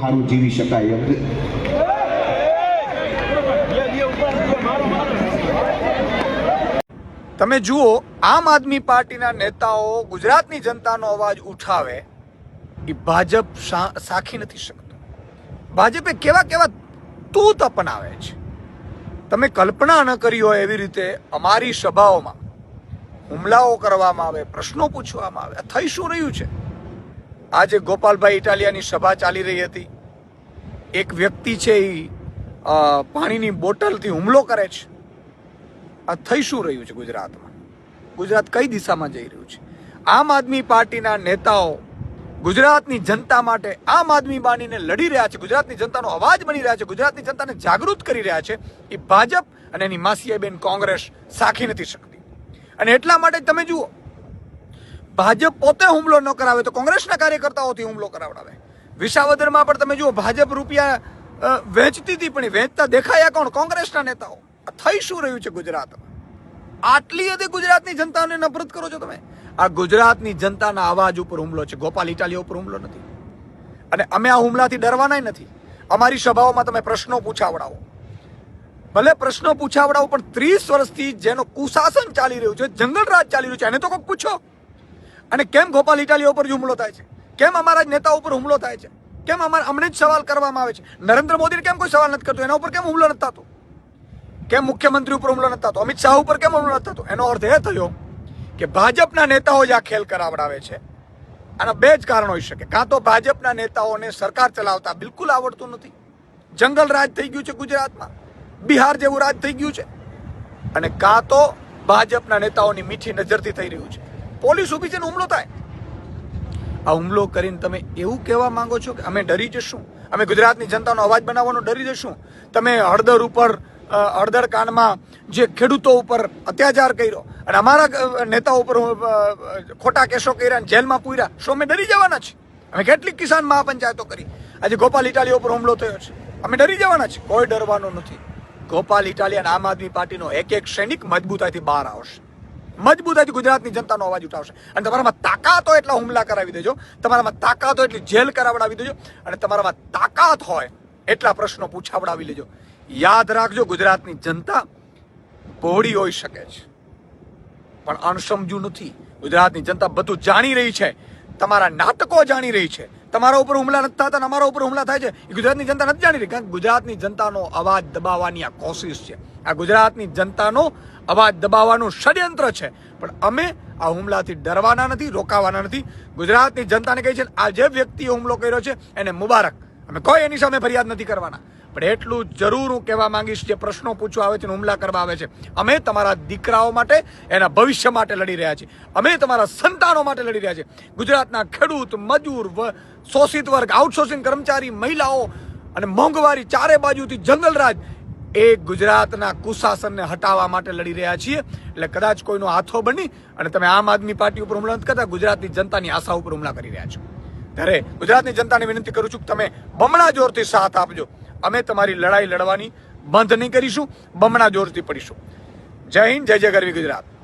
સારું જીવી શકાય એમ. તમે જુઓ, આમ આદમી પાર્ટીના નેતાઓ ગુજરાતની જનતાનો અવાજ ઉઠાવે એ ભાજપ સાખી નથી શકતો. ભાજપે કેવા કેવા તૂત અપનાવે છે. તમે કલ્પના ન કરી હોય એવી રીતે અમારી સભાઓમાં હુમલાઓ કરવામાં આવે, પ્રશ્નો પૂછવામાં આવે થઈ શું રહ્યું છે? આજે ગોપાલભાઈ ઇટાલિયાની સભા ચાલી રહી હતી. એક વ્યક્તિ છે એ પાણીની બોટલથી હુમલો કરે છે. આ થઈ શું રહ્યું છે ગુજરાતમાં? ગુજરાત કઈ દિશામાં જઈ રહ્યું છે? આમ આદમી પાર્ટીના નેતાઓ ગુજરાતની જનતા માટે આમ આદમી બાનીને લડી રહ્યા છે. ગુજરાતની જનતાનો અવાજ બની રહ્યા છે. ગુજરાતની જનતાને જાગૃત કરી રહ્યા છે. એ ભાજપ અને એની માસીયાબેન કોંગ્રેસ સાખી નથી શકતી. અને એટલા માટે તમે જુઓ ભાજપ પોતે હુમલો ન કરાવે તો કોંગ્રેસના કાર્યકર્તાઓથી હુમલો કરાવડાવે. વિસાવદરમાં પણ તમે જુઓ, ભાજપ રૂપિયા વેચતી હતી પણ વેચતા દેખાયા કોણ? કોંગ્રેસના નેતાઓ. થઈ શું રહ્યું છે ગુજરાતમાં? આટલી હદે ગુજરાતની જનતાને નફરત કરો છો તમે? આ ગુજરાતની જનતાના અવાજ ઉપર હુમલો છે. ગોપાલ ઇટાલિયા ઉપર હુમલો નથી. અને અમે આ હુમલાથી ડરવાના નથી. અમારી સભાઓમાં તમે પ્રશ્નો પૂછાવડાવો. ભલે પ્રશ્નો પૂછાવડાવો, પણ ત્રીસ વર્ષથી જેનો કુશાસન ચાલી રહ્યું છે, જંગલ રાજ ચાલી રહ્યું છે, એને તો કોઈ પૂછો. અને કેમ ગોપાલ ઇટાલીઓ ઉપર હુમલો થાય છે? કેમ અમારા જ નેતા ઉપર હુમલો થાય છે? કેમ અમારા અમને જ સવાલ કરવામાં આવે છે? નરેન્દ્ર મોદીને કેમ કોઈ સવાલ નથી કરતો? એના ઉપર કેમ હુમલો નથી થતો? કેમ મુખ્યમંત્રી ઉપર હુમલો નથી થતો? અમિત શાહ ઉપર કેમ હુમલો નથી થતો? એનો અર્થ એ થયો કે ભાજપના નેતાઓ જ આ ખેલ કરાવડાવે છે. આના બે જ કારણ હોઈ શકે. કાં તો ભાજપના નેતાઓને સરકાર ચલાવતા બિલકુલ આવડતું નથી. જંગલ રાજ થઈ ગયું છે ગુજરાતમાં. બિહાર જેવું રાજ થઈ ગયું છે. અને કાં તો ભાજપના નેતાઓની મીઠી નજરથી થઈ રહ્યું છે. પોલીસ ઊભી છે ને હુમલો થાય. આ હુમલો કરીને તમે એવું કહેવા માંગો છો કે અમે ડરી જશું. અમે ગુજરાતની જનતાનો અવાજ બનાવવાનો ડરી જશું. તમે હળદર ઉપર હળદર કાંડમાં જે ખેડૂતો ઉપર અત્યાચાર કર્યો અને અમારા નેતાઓ ઉપર ખોટા કેસો કર્યા અને જેલમાં પૂર્યા, શું અમે ડરી જવાના છે અમે કેટલીક કિસાન મહાપંચાયતો કરી. આજે ગોપાલ ઇટાલીઓ ઉપર હુમલો થયો છે. અમે ડરી જવાના છે કોઈ ડરવાનું નથી. ગોપાલ ઇટાલિયન આમ આદમી પાર્ટીનો એક એક સૈનિક મજબૂતાઈથી બહાર આવશે. મજબૂતાઈથી ગુજરાતની જનતાનો અવાજ ઉઠાવશે. અને તમારામાં તાકાત એટલા હુમલા કરાવી દેજો. તમારામાં તાકાત એટલી જેલ કરાવડાવી દેજો. અને તમારામાં તાકાત હોય એટલા પ્રશ્નો પૂછાવડાવી લેજો. યાદ રાખજો, ગુજરાતની જનતા પહોળી હોઈ શકે છે. પણ અણસમજુ નથી. ગુજરાતની જનતા બધું જાણી રહી છે. તમારા નાટકો જાણી રહી છે. તમારા ઉપર હુમલા નથી થતા અને અમારા ઉપર હુમલા થાય છે. એ ગુજરાતની જનતા નથી જાણી રહી કારણ કે ગુજરાતની જનતાનો અવાજ દબાવવાની આ કોશિશ છે. આ ગુજરાતની જનતાનો અવાજ દબાવવાનું ષડયંત્ર છે. પણ અમે આ હુમલાથી ડરવાના નથી, રોકાવાના નથી. ગુજરાતની જનતાને કહી છે આ જે વ્યક્તિએ હુમલો કર્યો છે, એને મુબારક. અમે કોઈ એની સામે ફરિયાદ નથી કરવાના. પણ એટલું જરૂર હું કહેવા માંગીશ, જે પ્રશ્નો પૂછવા આવે છે હુમલા કરવા આવે છે. અમે તમારા દીકરાઓ માટે એના ભવિષ્ય માટે લડી રહ્યા છીએ. અમે તમારા સંતાનો માટે લડી રહ્યા છીએ. ગુજરાતના ખેડૂત, મજૂર શોષિત વર્ગ આઉટસોર્સિંગ કર્મચારી, મહિલાઓ અને મોંઘવારી ચારે બાજુથી જંગલરાજ એ ગુજરાતના કુશાસનને હટાવવા માટે લડી રહ્યા છીએ. એટલે કદાચ કોઈનો હાથો બની અને તમે આમ આદમી પાર્ટી ઉપર હુમલા નથી કરતા, ગુજરાતની જનતાની આશા ઉપર હુમલા કરી રહ્યા છો. ત્યારે ગુજરાતની જનતાને વિનંતી કરું છું કે તમે બમણા જોરથી સાથ આપજો. અમે તમારી લડાઈ લડવાની બંધ નહીં કરીશું, બમણા જોરથી પડીશું. જય હિન્દ, જય જય ગરવી ગુજરાત.